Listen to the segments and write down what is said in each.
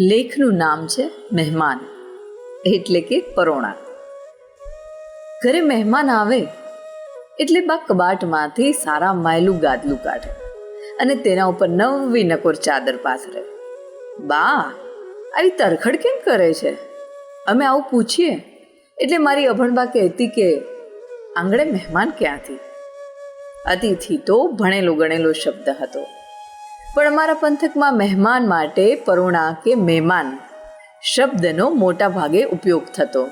લેખનું નામ છે મહેમાન, એટલે કે પરોણા. ઘરે મહેમાન આવે, એટલે બા કબાટમાંથી સારા માયલું ગાદલું કાઢે અને તેના ઉપર નવી નકોર ચાદર પાથરે. બા, આવી તરખડ કેમ કરે છે? અમે આવું પૂછીએ. એટલે મારી અભણબા કહેતી કે, આંગણે મહેમાન ક્યાંથી? અતિથિ તો ભણેલો ગણેલો શબ્દ હતો. પણ અમારા પંથકમાં મહેમાન માટે પરુણા કે મહેમાન શબ્દનો મોટા ભાગે ઉપયોગ થતો.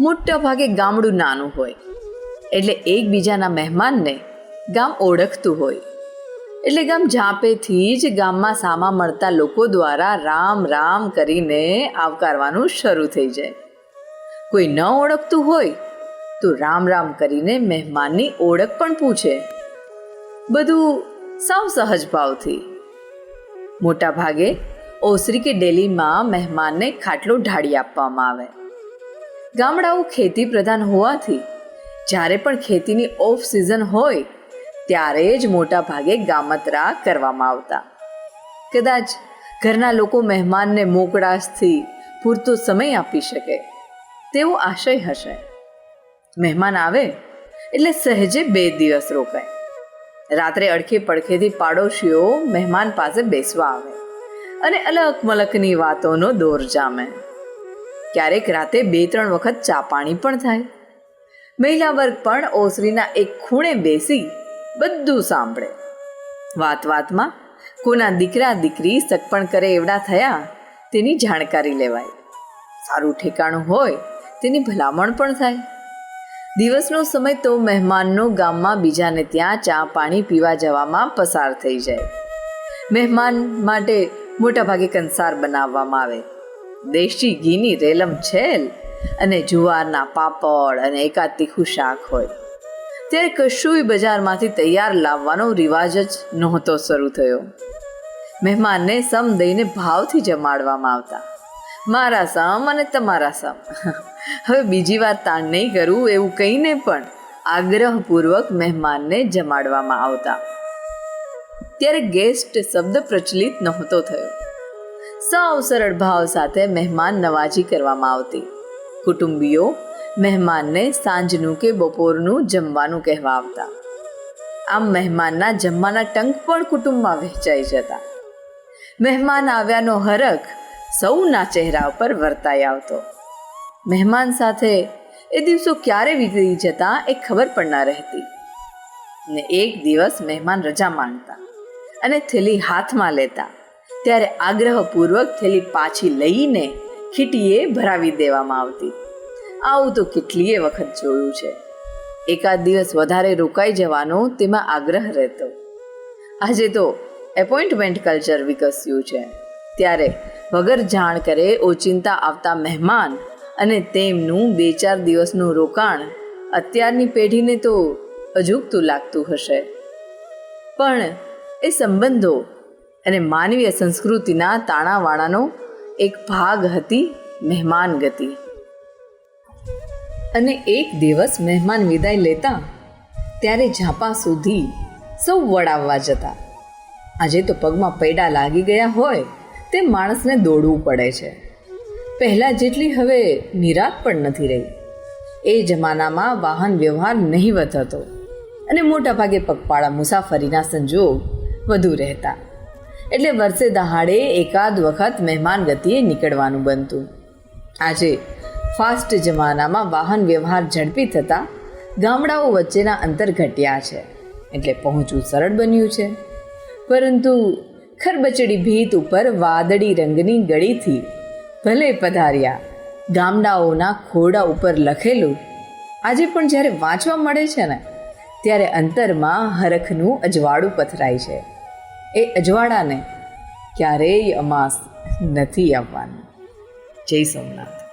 મોટા ભાગે ગામડું નાનું હોય, એટલે એકબીજાના મહેમાનને ગામ ઓળખતું હોય. એટલે ગામ ઝાંપેથી જ ગામમાં સામા મળતા લોકો દ્વારા રામ રામ કરીને આવકારવાનું શરૂ થઈ જાય. કોઈ ન ઓળખતું હોય, તો રામ રામ કરીને મહેમાનની ઓળખ પણ પૂછે. બધું સાવ સહજ ભાવથી. મોટા ભાગે ઓસરી કે ડેલીમાં મહેમાનને ખાટલો ઢાળી આપવામાં આવે. ગામડાઓ ખેતી પ્રધાન હોવાથી, જ્યારે પણ ખેતીની ઓફ સિઝન હોય, ત્યારે જ મોટા ભાગે ગામતરા કરવામાં આવતા. કદાચ ઘરના લોકો મહેમાનને મોકળાશથી પૂરતો સમય આપી શકે, તેવો આશય હશે. મહેમાન આવે એટલે સહેજે બે દિવસ રોકાય. રાત્રે અડખે પડખેથી પાડોશીઓ મહેમાન પાસે બેસવા આવે અને અલગ મલકની વાતોનો દોર જામે. ક્યારેક રાતે બે ત્રણ વખત ચા પાણી પણ થાય. મહિલા વર્ગ પણ ઓસરીના એક ખૂણે બેસી બધું સાંભળે. વાત વાતમાં કોના દીકરા દીકરી સગપણ કરે એવડા થયા તેની જાણકારી લેવાય. સારું ઠેકાણું હોય તેની ભલામણ પણ થાય. દિવસનો સમય તો મહેમાનનો ગામમાં બીજાને ત્યાં ચા પાણી પીવા જવામાં પસાર થઈ જાય. મહેમાન માટે મોટાભાગે કંસાર બનાવવામાં આવે. દેશી ઘીની રેલમ છેલ અને જુવારના પાપડ અને એકાદ તીખું શાક હોય. ત્યારે કશુંય બજારમાંથી તૈયાર લાવવાનો રિવાજ જ નહોતો શરૂ થયો. મહેમાનને સમ દઈને ભાવથી જમાડવામાં આવતા. મારા સમ અને તમારા સમ. હવે બીજી વાર તાણ નહીં કરું, એવું કહીને પણ આગ્રહપૂર્વક મહેમાનને જમાડવામાં આવતા. ત્યારે ગેસ્ટ શબ્દ પ્રચલિત નહોતો થયો. સૌ સરળ ભાવ સાથે મહેમાન નવાજી કરવામાં આવતી. કુટુંબીઓ મહેમાનને સાંજનું કે બપોરનું જમવાનું કહેવા આવતા. આમ મહેમાનના જમવાના ટંક પણ કુટુંબમાં વહેંચાઈ જતા. મહેમાન આવ્યાનો હરખ સૌના ચહેરા ઉપર વર્તાઈ આવતો. મહેમાન સાથે એ દિવસો ક્યારે વીતી જતા એ ખબર પણ ન રહેતી. ને એક દિવસ મહેમાન રજા માંગતા અને થેલી હાથમાં લેતા. ત્યારે આગ્રહપૂર્વક થેલી પાછી લઈને ખીટીએ ભરાવી દેવામાં આવતી. આવું તો કેટલીય વખત જોયું છે. એકાદ દિવસ વધારે રોકાઈ જવાનો તેમાં આગ્રહ રહેતો. આજે તો એપોઇન્ટમેન્ટ કલ્ચર વિકસ્યું છે. ત્યારે વગર જાણ કરે ઓચિંતા આવતા મહેમાન અને તેમનું બે ચાર દિવસનું રોકાણ અત્યારની પેઢીને તો અજુગતું લાગતું હશે. પણ એ સંબંધો અને માનવીય સંસ્કૃતિના તાણાવાણાનો એક ભાગ હતી મહેમાન ગતિ. અને એક દિવસ મહેમાન વિદાય લેતા ત્યારે ઝાપા સુધી સૌ વડાવવા જતા. આજે તો પગમાં પૈડા લાગી ગયા હોય તે માણસને દોડવું પડે છે. પહેલાં જેટલી હવે નિરાત પણ નથી રહી. એ જમાનામાં વાહન વ્યવહાર નહીવત હતો અને મોટાભાગે પગપાળા મુસાફરીના સંજોગ વધુ રહેતા. એટલે વર્ષે દહાડે એકાદ વખત મહેમાન ગતિએ નીકળવાનું બનતું. આજે ફાસ્ટ જમાનામાં વાહન વ્યવહાર ઝડપી થતાં ગામડાઓ વચ્ચેના અંતર ઘટ્યા છે. એટલે પહોંચવું સરળ બન્યું છે. પરંતુ ખરબચડી ભીત ઉપર વાદળી રંગની ગળીથી ભલે પધાર્યા. ગામડાઓના ખોડા ઉપર લખેલું, આજે પણ જ્યારે વાંચવા મળે છે ને, ત્યારે અંતરમાં હરખનું અજવાળું પથરાય છે. એ અજવાળાને ક્યારેય અમાસ નથી આવવાનું. જય સોમનાથ.